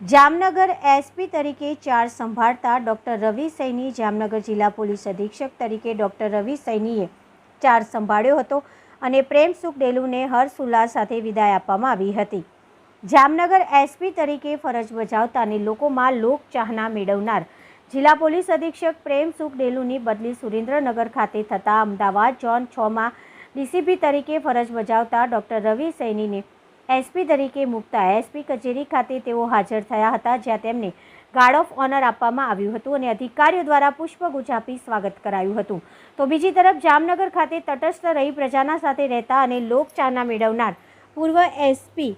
Jamnagar SP તરીકે charge સંભાળતા doctor Ravi Saini Jamnagar જિલ્લા પોલીસ અધિક્ષક તરીકે ડોક્ટર રવિ સૈનીએ ચાર્જ સંભાળ્યો હતો અને પ્રેમ સુખ ડેલુને હર્ષ ઉલ્લાસ સાથે વિદાય આપવામાં આવી હતી. જામનગર એસપી તરીકે ફરજ બજાવતા અને લોકોમાં લોકચાહના મેળવનાર જિલ્લા પોલીસ અધિક્ષક પ્રેમ સુખ ડેલુની બદલી સુરેન્દ્રનગર ખાતે થતા અમદાવાદ ઝોન છમાં ડીસીપી તરીકે ફરજ બજાવતા ડોક્ટર રવિ સૈનીને એસપી તરીકે મૂકતા એસપી કચેરી ખાતે તેઓ હાજર થયા હતા, જ્યાં તેમને ગાર્ડ ઓફ ઓનર આપવામાં આવ્યું હતું અને અધિકારીઓ દ્વારા પુષ્પગુચ્છ આપી સ્વાગત કરાયું હતું. તો બીજી તરફ જામનગર ખાતે તટસ્થ રહી પ્રજાના સાથે રહેતા અને લોકચાના મેળવનાર પૂર્વ એસપી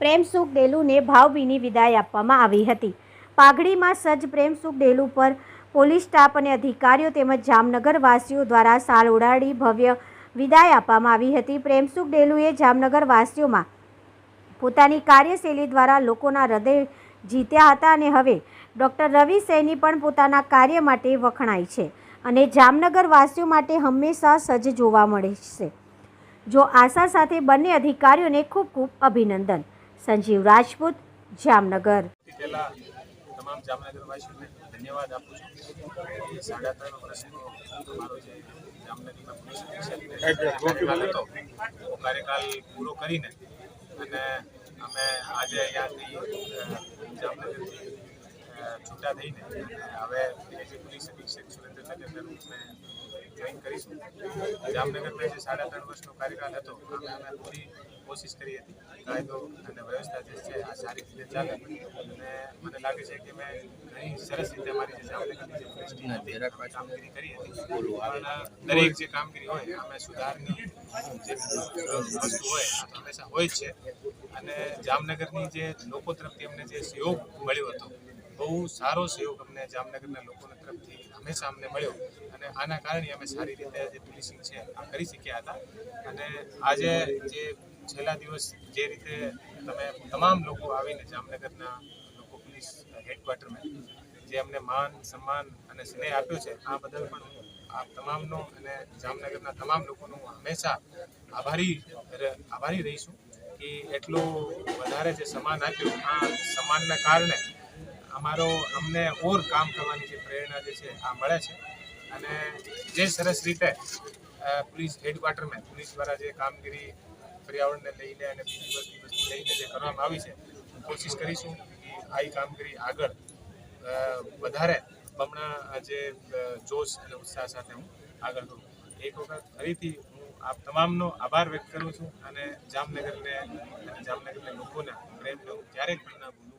પ્રેમસુખ ડેલુને ભાવભીની વિદાય આપવામાં આવી હતી. પાઘડીમાં સજ્જ પ્રેમસુખ ડેલુ પર પોલીસ સ્ટાફ અને અધિકારીઓ તેમજ જામનગરવાસીઓ દ્વારા સાલ ઉડાડી ભવ્ય વિદાય આપવામાં આવી હતી. પ્રેમસુખ ડેલુએ જામનગર વાસીઓમાં પોતાની કાર્યશૈલી દ્વારા લોકોના હૃદય જીત્યા હતા અને હવે ડૉક્ટર રવિ સૈની પણ પોતાના કાર્ય માટે વખણાય છે અને જામનગર વાસીઓ માટે હંમેશા સજ્જ જોવા મળે છે. જો આશા સાથે બંને અધિકારીઓને ખૂબ ખૂબ અભિનંદન. સંજીવ રાજપૂત જામનગર. તમામ જામનગરવાસીઓને ધન્યવાદ આપું છું. સાડા ત્રણ વર્ષનો મારો જે જામનગરના પોલીસ કાર્યકાલ પૂરો કરીને અને અમે આજે અહીંયાથી જામનગરથી છૂટા થઈને, હવે એજ પોલીસ અધિક્ષક સુરેન્દ્રનગરના રૂપને જોઈન કરીશું. જામનગરમાં જે સાડા ત્રણ વર્ષનો કાર્યકાળ હતો, અમે અમે પૂરી કોશિશ કરી હતી, કાયદો અને વ્યવસ્થા જે છે, આ સારી રીતે ચાલે. અને મને લાગે છે કે મેં ઘણી સરસ રીતે અમારી જે જામનગરની જે કામગીરી કરી હતી. દરેક જે કામગીરી હોય, અમે સુધારની જે વસ્તુ હોય હંમેશા હોય છે. અને જામનગરની જે લોકો તરફથી અમને જે સહયોગ મળ્યો હતો, બહુ સારો સહયોગ અમને જામનગરના લોકોના તરફથી હંમેશા અમને મળ્યો. અને આના કારણે અમે સારી રીતે જે પોલીસિંગ છે, આ કરી શક્યા હતા. અને આજે જે છેલ્લા દિવસ જે રીતે તમે તમામ લોકો આવીને જામનગરના લોકો પોલીસ હેડક્વાર્ટરમાં જે અમને માન, સન્માન અને સ્નેહ આપ્યો છે, આ બદલ પણ હું આ તમામનો અને જામનગરના તમામ લોકોનો હંમેશા આભારી આભારી રહીશું કે એટલું વધારે જે સમાન આપ્યું, આ સમાનના કારણે અમારો અમને ઓર કામ કરવાની જે પ્રેરણા જે છે, આ મળે છે. અને જે સરસ રીતે પોલીસ હેડક્વાર્ટરમાં પોલીસ દ્વારા જે કામગીરી પર્યાવરણને લઈને અને બીજી વસ્તુ વસ્તુ લઈને જે કરવામાં આવી છે કોશિશ કરીશું કે આ કામગીરી આગળ વધારે બમણા આજે જોશ અને ઉત્સાહ સાથે હું આગળ કરું એક વખત ફરીથી હું આપ તમામનો આભાર વ્યક્ત કરું છું અને જામનગરને અને જામનગરના લોકોના પ્રેમને હું ક્યારેક પણ ના ભૂલું.